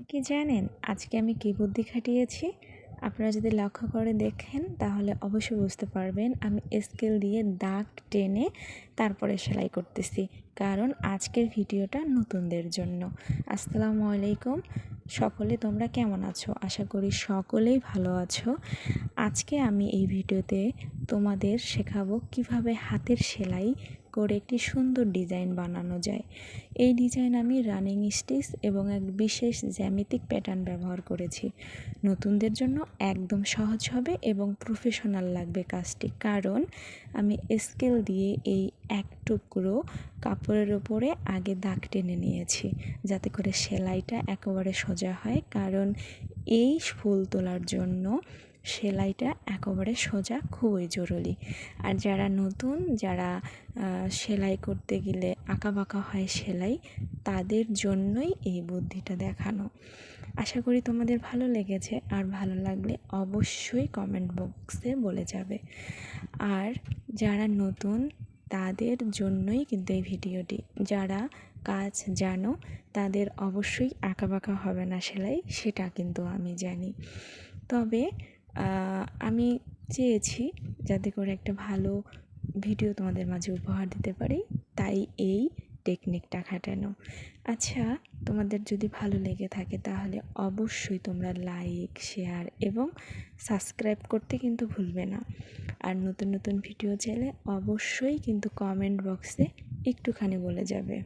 কি জানেন? আজকে আমি কী বুদ্ধি খাটিয়েছি? আপনারা যদি লক্ষ্য করে দেখেন, তাহলে অবশ্যই বুঝতে পারবেন আমি স্কেল দিয়ে দাগ টেনে তারপরে সেলাই করতেছি। কারণ আজকের ভিডিওটা নতুনদের জন্য। আসসালামু আলাইকুম। সকলে তোমরা কেমন আছো? আশা করি সকলেই ভালো আছো। আজকে আমি এই ভিডিওতে তোমাদের শেখাবো কীভাবে হাতের সেলাই করে একটি সুন্দর ডিজাইন বানানো যায়। এই ডিজাইন আমি রানিং স্টিচ এবং এক বিশেষ জ্যামিতিক প্যাটার্ন ব্যবহার করেছি। নতুনদের জন্য একদম সহজ হবে এবং প্রফেশনাল লাগবে কাজটি। কারণ আমি স্কেল দিয়ে এই এক টুকরো কাপড়ের ওপরে আগে দাগ টেনে নিয়েছি, যাতে করে সেলাইটা একেবারে সোজা হয়। কারণ এই ফুল তোলার জন্য সেলাইটা একেবারে সোজা, খুবই জরুরি। আর যারা নতুন, যারা সেলাই করতে গেলে বাঁকা হয় সেলাই, তাদের জন্যই এই বুদ্ধিটা দেখানো। আশা করি তোমাদের ভালো লেগেছে। আর ভালো লাগলে অবশ্যই কমেন্ট বক্সে বলে যাবে। আর যারা নতুন, তাদের জন্যই কিন্তু এই ভিডিওটি। যারা কাজ জানো, তাদের অবশ্যই বাঁকা হবে না সেলাই, সেটা কিন্তু আমি জানি। তবে আমি চেয়েছি যাতে করে একটা ভালো ভিডিও তোমাদের মাঝে উপহার দিতে পারি। তাই এই টেকনিকটা খাটানো। আচ্ছা তোমাদের যদি ভালো লেগে থাকে তাহলে অবশ্যই তোমরা লাইক শেয়ার এবং সাবস্ক্রাইব করতে কিন্তু ভুলবে না। আর নতুন নতুন ভিডিও চাইলে অবশ্যই কিন্তু কমেন্ট বক্সে একটুখানি বলে যাবে।